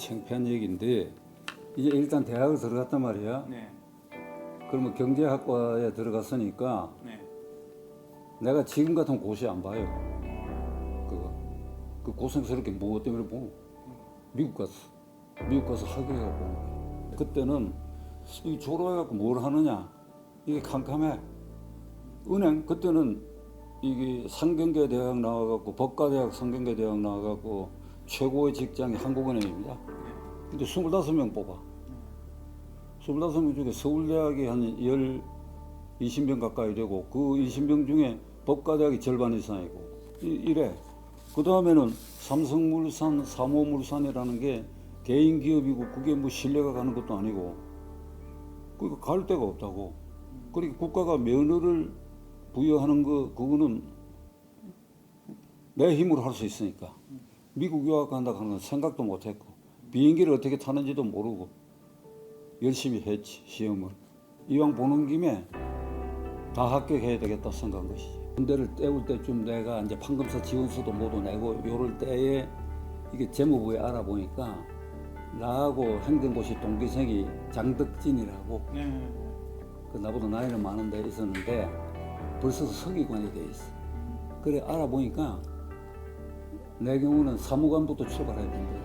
창피한 얘기인데 이제 일단 대학을 들어갔단 말이야. 네. 그러면 경제학과에 들어갔으니까 네. 내가 지금 같은 고시 안 봐요. 그거 그 고생스럽게 뭐 때문에 보고 미국 갔어. 미국 가서 거야. 그때는 이 졸업해갖고 뭘 하느냐 이게 캄캄해. 은행 그때는 이게 상경계 대학 나와갖고 법과대학 상경계 대학 나와갖고 최고의 직장이 한국은행입니다. 근데 25명 뽑아. 25명 중에 서울대학이 한열 20명 가까이 되고 그 20명 중에 법과대학이 절반 이상이고 이, 이래. 그 다음에는 삼성물산, 삼호물산이라는 게 개인 기업이고 그게 뭐 신뢰가 가는 것도 아니고 그러니까 갈 데가 없다고. 그러니까 국가가 면허를 부여하는 거 그거는 내 힘으로 할 수 있으니까 미국 유학 간다 하는 건 생각도 못했고 비행기를 어떻게 타는지도 모르고 열심히 했지 시험을 이왕 보는 김에 다 합격해야 되겠다 생각한 것이지 군대를 때울 때쯤 내가 이제 판검사 지원서도 모두 내고 요럴 때에 이게 재무부에 알아보니까 나하고 행정고시 동기생이 장덕진이라고 네. 그 나보다 나이는 많은데 있었는데 벌써 서기관이 돼 있어. 그래 알아보니까 내 경우는 사무관부터 출발해야 된대.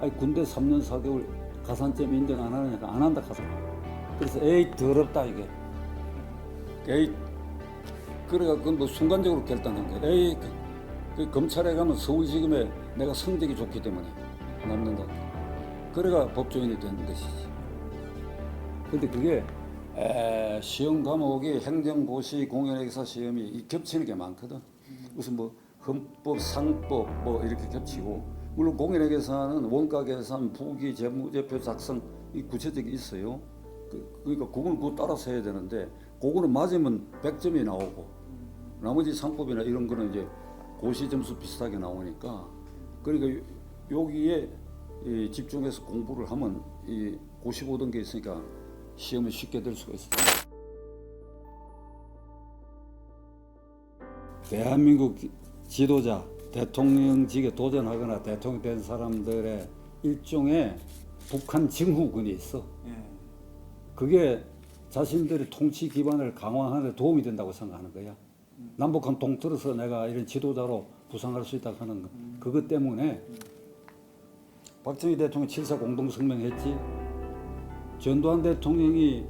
아니 군대 3년 4개월 가산점 인정 안 하니까 안 한다 하더라. 그래서 에이 더럽다 이게. 에이 그래가 그뭐 순간적으로 결단한 거야. 에이 그, 그 검찰에 가면 서울지검에 내가 성적이 좋기 때문에 남는다. 그래가 법조인이 되는 것이지. 근데 그게 에, 시험 과목이 행정고시 공연행사 시험이 이 겹치는 게 많거든. 무슨 뭐 헌법, 상법 뭐 이렇게 겹치고 물론 공연행사는 원가 계산, 부기, 재무제표 작성 이 구체적이 있어요. 그, 그러니까 그건 그거 따라서 해야 되는데 그거는 맞으면 100점이 나오고 나머지 상법이나 이런 거는 이제 고시 점수 비슷하게 나오니까 그러니까 요- 여기에 이 집중해서 공부를 하면 이 고시 보던 게 있으니까 시험은 쉽게 될 수가 있어요. 대한민국 기- 지도자, 대통령직에 도전하거나 대통령 된 사람들의 일종의 북한 증후군이 있어. 네. 그게 자신들의 통치 기반을 강화하는 데 도움이 된다고 생각하는 거야. 남북한 동틀어서 내가 이런 지도자로 부상할 수 있다 하는 거. 그것 때문에 박정희 대통령 7사 공동성명 했지. 전두환 대통령이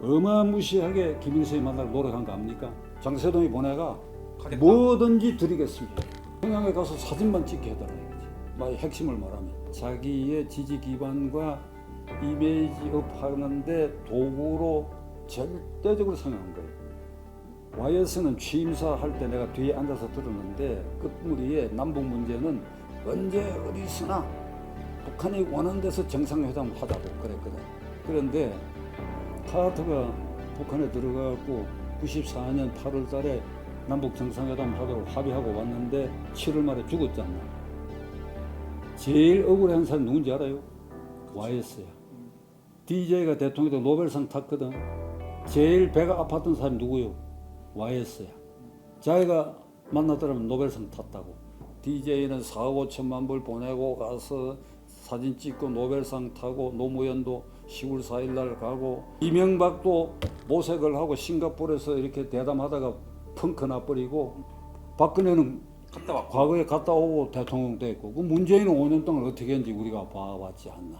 어마무시하게 김일성이 만나러 노력한 거 압니까? 장세동이 보내가 가겠다. 뭐든지 드리겠습니다. 평양에 가서 사진만 찍게 해달라 이거지. 막 핵심을 말하면 자기의 지지 기반과 이미지업 하는데 도구로 절대적으로 생각한 거예요. YS는 취임사 할 때 내가 뒤에 앉아서 들었는데 끝무리에 남북 문제는 언제 어디서나 북한이 원하는 데서 정상회담 하자고 그랬거든. 그런데 카르터가 북한에 들어가고 94년 8월 달에 남북 정상회담 하도록 합의하고 왔는데 7월 말에 죽었잖아. 제일 억울한 사람이 누군지 알아요? YS야. DJ가 대통령도 노벨상 탔거든. 제일 배가 아팠던 사람이 누구요? YS야. 자기가 만나더라면 노벨상 탔다고. DJ는 4, 5천만 불 보내고 가서 사진 찍고 노벨상 타고 노무현도 10월 4일 날 가고 이명박도 모색을 하고 싱가포르에서 이렇게 대담하다가 펑크 나버리고 박근혜는 갔다 왔고. 과거에 갔다 오고 대통령 됐고 그 문재인은 5년 동안 어떻게 했는지 우리가 봐왔지 않나.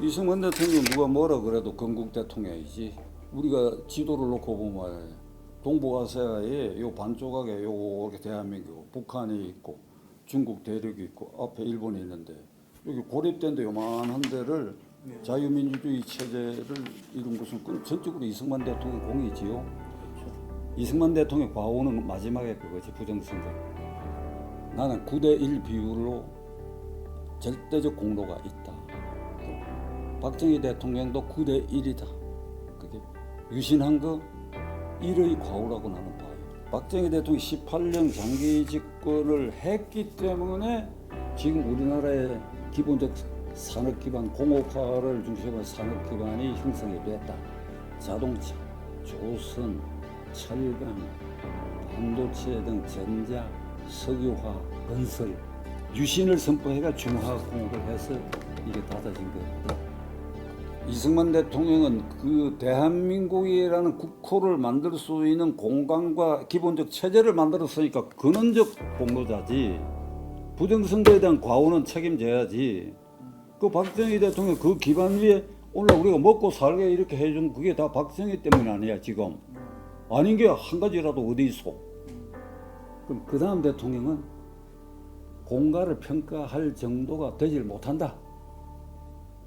이승만 대통령 누가 뭐라 그래도 건국 대통령이지. 우리가 지도를 놓고 보면 동북아시아에 요 반조각에 요 이렇게 대한민국, 북한이 있고 중국 대륙이 있고 앞에 일본이 있는데 여기 고립된 데 요만한 데를 자유민주주의 체제를 이룬 것은 그 전적으로 이승만 대통령 공이지요. 이승만 대통령 과오는 마지막에 그거지 부정선거. 나는 9대1 비율로 절대적 공로가 있다. 박정희 대통령도 9대1이다. 그게 유신한 거 1의 과오라고 나는 봐요. 박정희 대통령이 18년 장기 집권을 했기 때문에 지금 우리나라의 기본적 산업 기반, 공업화를 중심으로 산업 기반이 형성이 됐다. 자동차, 조선, 철강, 반도체 등 전자, 석유화, 건설, 유신을 선포해가 중화학 공업을 해서 이게 닫아진 거예요. 이승만 대통령은 그 대한민국이라는 국호를 만들 수 있는 공간과 기본적 체제를 만들었으니까 근원적 공로자지 부정선거에 대한 과오는 책임져야지 그 박정희 대통령 그 기반 위에 오늘 우리가 먹고 살게 이렇게 해준 그게 다 박정희 때문 아니야 지금 아닌 게 한 가지라도 어디 있어 그럼 그 다음 대통령은 공가를 평가할 정도가 되질 못한다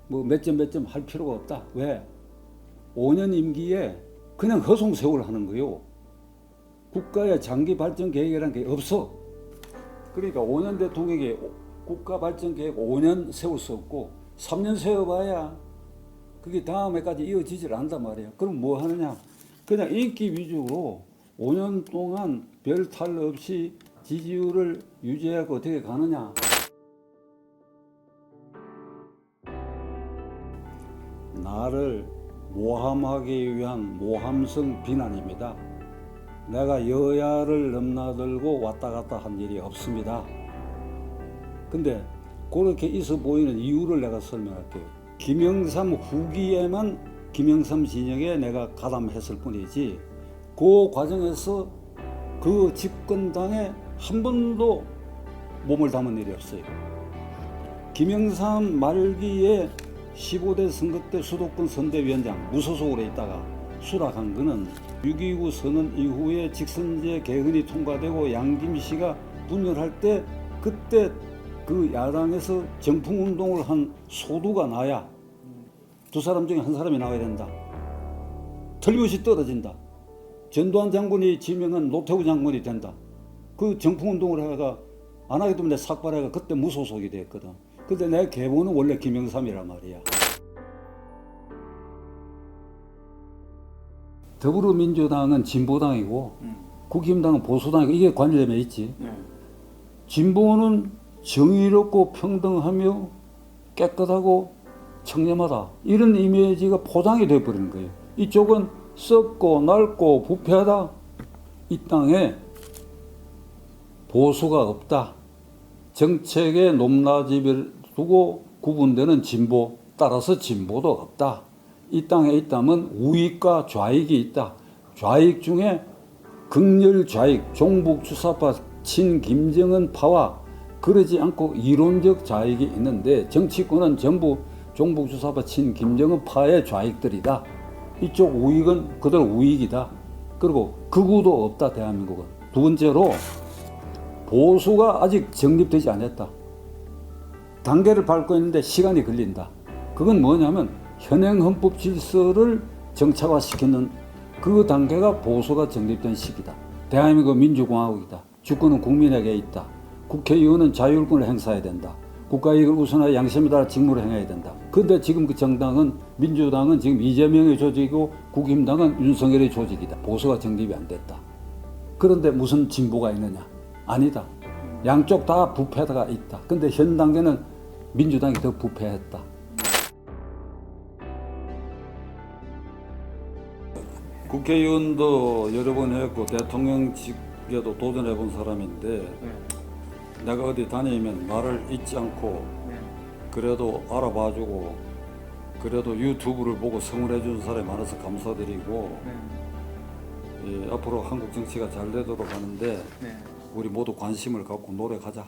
뭐 몇 점 몇 점 할 필요가 없다. 왜? 5년 임기에 그냥 허송세월 하는 거요. 국가의 장기 발전 계획이라는 게 없어. 그러니까 5년 대통령이 국가 발전 계획 5년 세울 수 없고 3년 세워봐야 그게 다음에까지 이어지질 않단 말이에요. 그럼 뭐 하느냐? 그냥 인기 위주로 5년 동안 별 탈 없이 지지율을 유지하고 어떻게 가느냐? 나를 모함하기 위한 모함성 비난입니다. 내가 여야를 넘나들고 왔다 갔다 한 일이 없습니다. 근데 그렇게 있어 보이는 이유를 내가 설명할게요. 김영삼 후기에만 김영삼 진영에 내가 가담했을 뿐이지 그 과정에서 그 집권당에 한 번도 몸을 담은 일이 없어요. 김영삼 말기에 15대 선거 때 수도권 선대위원장 무소속으로 있다가 수락한 거는 6.29 선언 이후에 직선제 개헌이 통과되고 양김 씨가 분열할 때 그때 그 야당에서 정풍 운동을 한 소두가 나야 두 사람 중에 한 사람이 나와야 된다. 틀림없이 떨어진다. 전두환 장군이 지명한 노태우 장군이 된다. 그 정풍 운동을 하다가 안 하기 때문에 삭발해가 그때 무소속이 됐거든. 근데 내 계보는 원래 김영삼이란 말이야. 더불어민주당은 진보당이고 국힘당은 보수당이고 이게 관련돼 있지. 진보는 정의롭고 평등하며 깨끗하고 청렴하다 이런 이미지가 포장이 돼 버리는 거예요. 이쪽은 썩고 낡고 부패하다. 이 땅에 보수가 없다. 정책의 높낮이를 두고 구분되는 진보 따라서 진보도 없다. 이 땅에 있다면 우익과 좌익이 있다. 좌익 중에 극렬 좌익, 종북 주사파, 친 김정은 파와 그러지 않고 이론적 좌익이 있는데 정치권은 전부 종북 주사파, 친 김정은 파의 좌익들이다. 이쪽 우익은 그대로 우익이다. 그리고 극우도 없다 대한민국은. 두 번째로 보수가 아직 정립되지 않았다. 단계를 밟고 있는데 시간이 걸린다. 그건 뭐냐면 현행 헌법 질서를 정착화시키는 그 단계가 보수가 정립된 시기다. 대한민국 민주공화국이다. 주권은 국민에게 있다. 국회의원은 자율권을 행사해야 된다. 국가이익을 우선하여 양심에 따라 직무를 행해야 된다. 근데 지금 그 정당은 민주당은 지금 이재명의 조직이고 국힘당은 윤석열의 조직이다. 보수가 정립이 안 됐다. 그런데 무슨 진보가 있느냐? 아니다. 양쪽 다 부패가 있다. 근데 현 단계는 민주당이 더 부패했다. 국회의원도 여러 번 했고 대통령직에도 도전해 본 사람인데 내가 어디 다니면 말을 잊지 않고 그래도 알아봐주고 그래도 유튜브를 보고 성원해 준 사람이 많아서 감사드리고 예, 앞으로 한국 정치가 잘 되도록 하는데 우리 모두 관심을 갖고 노력하자.